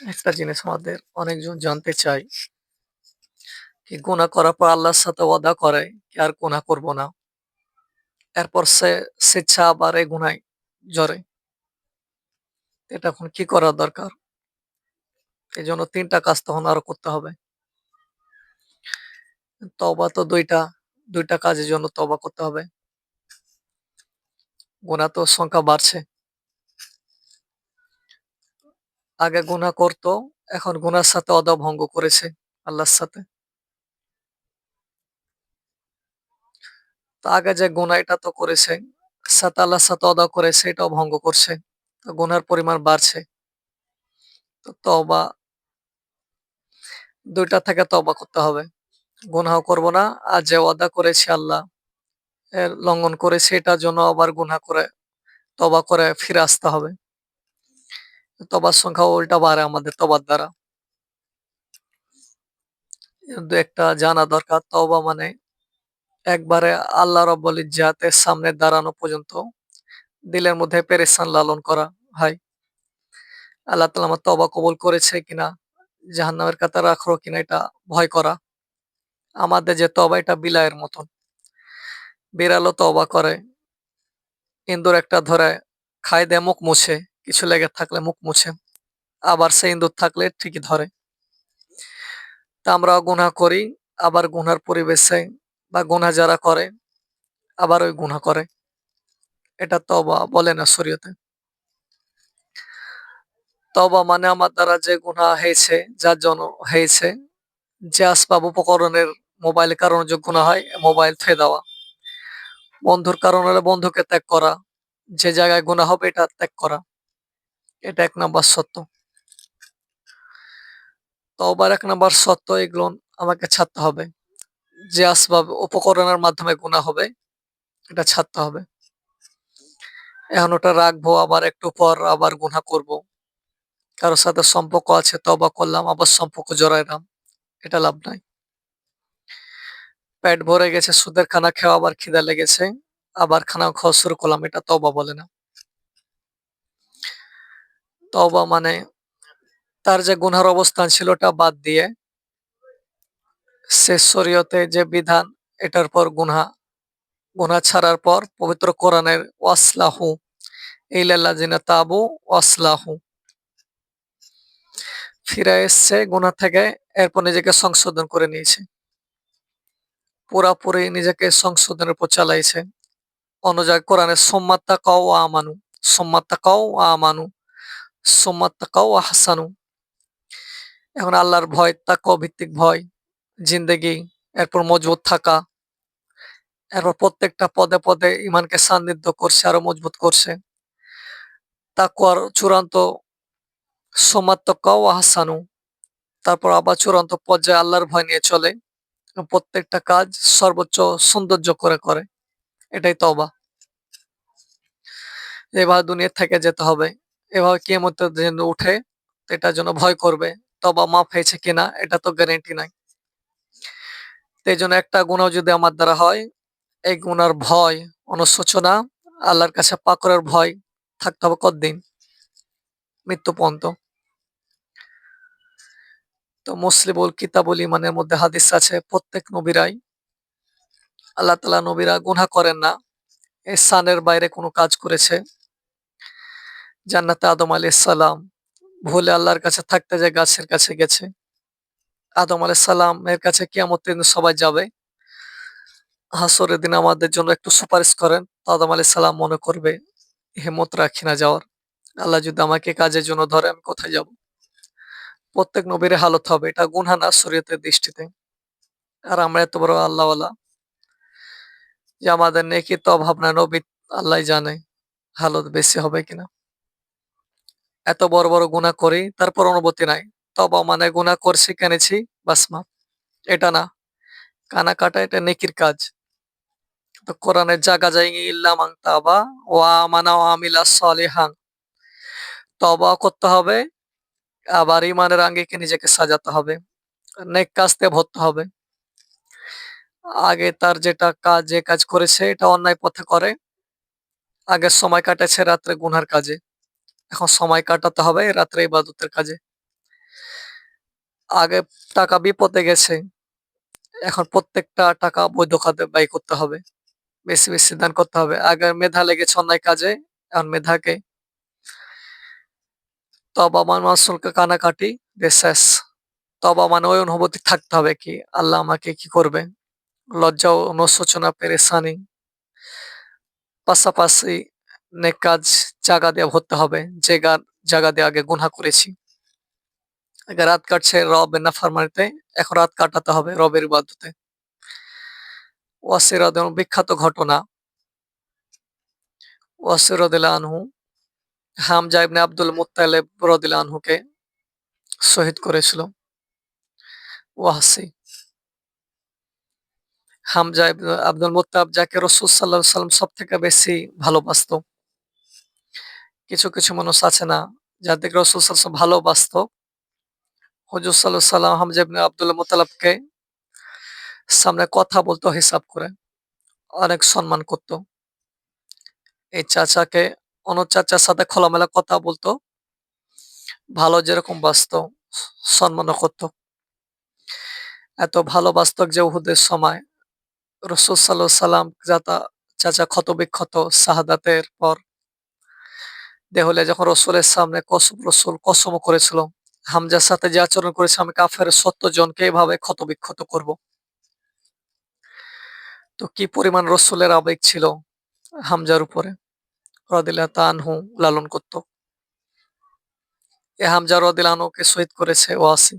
একটা জিনিস আমাদের অনেকজন জানতে চাই কি গুনাহ করার পর আল্লাহর সাথে ওয়াদা করে কি আর গুনাহ করব না। এরপর সে স্বেচ্ছা আবার এই গুনায় জড়ে। এটা এখন কি করা দরকার? এই জন্য তিনটা কাজ তখন আরও করতে হবে। তবা তো দুইটা দুইটা কাজের জন্য তবা করতে হবে। গুনাহ তো সংখ্যা বাড়ছে। আগে গুনাহ করত, এখন গুনার সাথে ওয়াদা ভঙ্গ করেছে আল্লাহর সাথে। তো আগে যে গুনাহ এটা তো করেছে, সাথে আল্লাহর সাথে ওয়াদা করেছে এটাও ভঙ্গ করছে। তো গুনার পরিমাণ বাড়ছে। তো তওবা ২ টা থেকে তওবা করতে হবে। গুনাহ করব না। আর যে ওয়াদা করেছে আল্লাহ লঙ্ঘন করেছে এটার জন্য আবার গুনাহ করে তবা করে ফিরে আসতে হবে। তওবার সংখ্যা উল্টা বাড়ে আমাদের তওবার দ্বারা। কিন্তু একটা জানা দরকার তবা মানে একবারে আল্লাহ রাব্বুল ইজ্জাতের সামনে দাঁড়ানো পর্যন্ত দিলের মধ্যে পেরেশান লালন করা হয়। আল্লাহ তাআলা আমার তবা কবল করেছে কিনা, জাহান্নামের কাতারে রাখল কিনা এটা ভয় করা। আমাদের যে তবা এটা বিলায়ের মতন। বিড়ালও তবা করে। ইন্দুর একটা ধরে খায় দেয় মুখ মুছে, কিছু লেগে থাকলে মুখ মুছে। আবার সে ইঁদুর থাকলে ঠিকই ধরে। তা আমরাও গুনাহ করি, আবার গুনার পরিবেশে বা গুনাহ যারা করে আবার ওই গুনাহ করে। এটা তওবা বলে না শরীয়তে। তবা মানে আমার দ্বারা যে গুনাহ হয়েছে, যার জন্য হয়েছে, যে আসবাব উপকরণের মোবাইল কারণে যে গুনাহ হয়, মোবাইল থুয়ে দেওয়া। বন্ধুর কারণে বন্ধুকে ত্যাগ করা। যে জায়গায় গুনাহ হবে এটা ত্যাগ করা। এটা ১ নাম্বার শর্ত। তওবার ১ নাম্বার শর্ত এগুলো আমাকে ছাড়তে হবে। যে আসবাব উপকরণের মাধ্যমে গুনাহ হবে, এটা ছাড়তে হবে। এখন ওটা রাখব আবার একটু পর আবার গুনাহ করব। কারোর সাথে সম্পর্ক আছে তওবা করলাম, আবার সম্পর্ক জড়াইলাম। এটা লাভ নাই। পেট ভরে গেছে সুদের খানা খেয়ে আবার খিদা লেগেছে, আবার খানা খাওয়া শুরু করলাম এটা তওবা বলে না। তওবা মানে তার যে গুনার অবস্থান ছিল ওটা বাদ দিয়ে শরীয়তে যে বিধান এটার পর গুনাহ, গুনাহ ছাড়ার পর পবিত্র কোরআনের ওয়াসলাহু ইলাল্লাযিনা তাবু ওয়াসলাহু ফিরে এসছে গুনাহ থেকে এরপর নিজেকে সংশোধন করে নিয়েছে। পুরাপুরি নিজেকে সংশোধনের উপর চালাইছে। অনুযায়ী জায়গায় কোরআনে সুম্মা তাকাউ ওয়া আমানু, সুম্মা তাকাউ ওয়া আমানু, সুম্মা তাকাউ ওয়া আহসানু। এখন আল্লাহর ভয় তাকওয়া ভিত্তিক ভয়, জিন্দেগি, এরপর মজবুত থাকা। এরপর প্রত্যেকটা পদে, পদে ঈমানকে সান্নিধ্য করছে, আরও মজবুত করছে। তাকওয়ার চূড়ান্ত ওয়া আহসানু। তারপর আবার চূড়ান্ত পর্যায়ে আল্লাহর ভয় নিয়ে চলে। প্রত্যেকটা কাজ সর্বোচ্চ সৌন্দর্য করে করে। এটাই তওবা। এভাবে দুনিয়া থেকে যেতে হবে। এভাবে কিয়ামতের যেন উঠে এটার জন্য ভয় করবে। তবা মাফ হয়েছে কিনা এটা তো গ্যারেন্টি নাই। এই জন্য একটা গুনাহ যদি আমার দ্বারা হয়, এই গুণার ভয়, অনুশোচনা, আল্লাহর কাছে পাকড়ের ভয় থাকতে হবে কতদিন? মৃত্যু পর্যন্ত। তো মুসলিমুল কিতাবুল ঈমানের মধ্যে হাদিস আছে প্রত্যেক নবীরাই আল্লাহ তাআলা নবীরা গুনাহ করেন না। এহসানের বাইরে কোনো কাজ করেছে। জান্নাতে আদম সালাম ভুলে আল্লাহর কাছে থাকতে যায় গাছের কাছে গেছে। আদম আলাইহিস সালামের কাছে কিয়ামতের সবাই যাবে। হাসরের দিন আমাদের জন্য একটু সুপারিশ করেন। আদম সালাম মনে করবে, হিম্মত রাখি না যাওয়ার। আল্লাহ যদি আমাকে কাজের জন্য ধরে, আমি কোথায় যাব? প্রত্যেক নবীর হালত হবে। এটা গুনাহ না শরীয়তের দৃষ্টিতে। আর আমরা এত বড় আল্লাহওয়ালা যে আমাদের নেকির তো অভাব নাই নবী আল্লাহ জানে হালত বেশি হবে কিনা। এত বড়, বড় গুনাহ করি তারপর অনুভূতি নাই। তওবা মানে গুনাহ করছি কেনেছি বাস মাফ। এটা না। কানা কাটা এটা নেকির কাজ। তো কোরআনের জাগা যায় ইল্লা মান তাবা ওয়া আমানা ওয়া আমিলা সলিহান। তবা করতে হবে। আবার ঈমানের আঙ্গিকে নিজেকে সাজাতে হবে। নেক কাজতে ভরতে হবে। আগে তার যেটা কাজ যে কাজ করেছে এটা অন্যায় পথে করে। আগের সময় কাটাচ্ছে রাত্রে গুনার কাজে। এখন সময় কাটাতে হবে রাত্রে ইবাদতের কাজে। আগে টাকা বিপদে গেছে। এখন প্রত্যেকটা টাকা বৈধ খাতে ব্যয় করতে হবে। বেশি, বেশি দান করতে হবে। আগে মেধা লেগেছে অন্যায় কাজে, এখন মেধাকে তবা মানে আসলকে কানাকাটি দিয়ে শেষ। তবা মানে ওই অনুভূতি থাকতে হবে কি আল্লাহ আমাকে কি করবে? লজ্জা ও অনুশোচনা পেরেশানি পাশাপাশি নেক কাজ জাগা দিয়ে ভরতে হবে। যে গা জাগা দিয়ে আগে গুনা করেছি। আগে রাত কাটছে রবের নাফরমানিতে, এখন রাত কাটাতে হবে রবের ইবাদতে। ওয়াসির বিখ্যাত ঘটনা। ওয়াসির আনহু হামজা ইবনে আব্দুল মুত্তালিব রাদিয়াল্লাহু আনহুকে শহীদ করেছিল। ওয়াহসি হামজা আব্দুল মুত্তালিব যাকে রাসূল সাল্লাল্লাহু সাল্লাম সব থেকে বেশি ভালোবাসত। কিছু, কিছু মানুষ আছে না যাদেরকে রাসূল ওয়াসাল্লাম ভালোবাসত। হুজুর ওয়াসাল্লাম হামজা ইবনে আব্দুল মুত্তালিবকে সামনে কথা বলতো হিসাব করে। অনেক সম্মান করত। এই চাচাকে অন্য চাচার সাথে খোলামেলা কথা বলতো। ভালো যেরকম বাসত, সম্মানও করত। এত ভালোবাসত যে উহুদের সময় রাসূল সাল্লাল্লাহু আলাইহি ওয়াসাল্লাম যাতা চাচা ক্ষত বিক্ষত শাহাদাতের পর দেহলে যখন রসুলের সামনে কসম রসুল কসমও করেছিল হামজার সাথে যে আচরণ করেছে, আমি কাফের সত্তর জনকে এভাবে ক্ষতবিক্ষত করব। তো কি পরিমাণ রসুলের আবেগ ছিল হামজার উপরে? রদিল্লা তানহু লালন করত। এ হামজা রদিল আনহুকে শহীদ করেছে ওয়াসি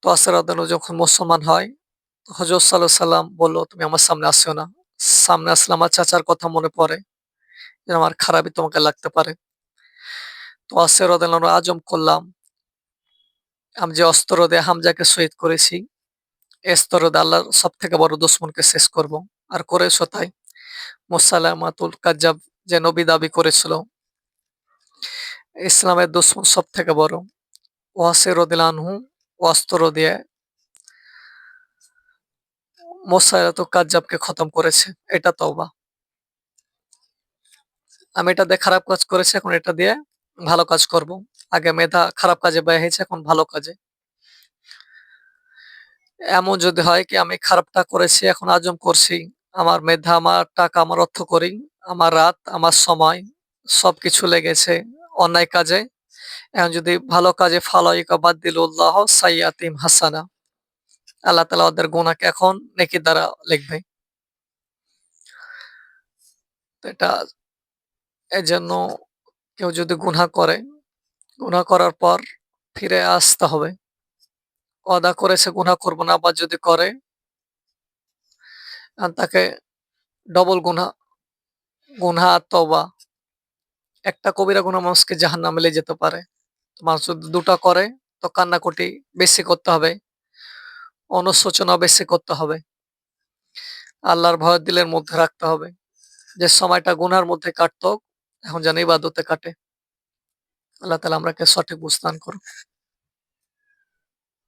তো আসর আদানু যখন মুসলমান হয় হজরত সাল্লাহ সাল্লাম বলল, তুমি আমার সামনে আসিও না। সামনে আসলে আমার চাচার কথা মনে পড়ে। আমার খারাপই তোমাকে লাগতে পারে। তো আসর আদানু আজম করলাম। আমি যে অস্ত্র দিয়ে হামজাকে শহীদ করেছি স্তর আল্লাহ সব থেকে বড় দুশ্মনকে শেষ করব। আর করেছ তাই। মোসালামাতুল কাজাব যে নবী দাবি করেছিল, ইসলামের দুশ্মন সব থেকে বড় ওয়াসির আনহু অস্ত্র দিয়ে মোসাইলাত কাজাবকে খতম করেছে। এটা তওবা। আমি এটা দিয়ে খারাপ কাজ করেছি, এখন এটা দিয়ে ভালো কাজ করব। আগে মেধা খারাপ কাজে ব্যয় হয়েছে, এখন ভালো কাজে। এমন যদি হয় কি, আমি খারাপটা করেছি, এখন আজম করছি। আমার মেধা, আমার টাকা, আমার অর্থ করি, আমার রাত, আমার সময়, সবকিছু লেগেছে অন্যায় কাজে। এখন যদি ভালো কাজে ফালাইকা বাদ দিল উল্লাহ সাইয়াতিম হাসানা। আল্লাহ তালা ওদের গুণাকে এখন নেকি দ্বারা লিখবে। এটা এজন্য কেউ যদি গুনা করে গুনা করার পর ফিরে আসতে হবে। অদা করেছে গুনা করব না বা যদি করে তাকে ডবল গুনা গুনা তবা একটা কবিরা গুনা মানুষকে জাহান নামে যেতে পারে। মানুষ যদি দুটা করে, তো কান্নাকুটি বেশি করতে হবে, অনুশোচনা বেশি করতে হবে। আল্লাহর ভয় দিলের মধ্যে রাখতে হবে। যে সময়টা গুনার মধ্যে কাটতো এখন যেন ইবাদতে কাটে। আল্লাহ তালা আমরাকে সঠিক বুঝতান করুন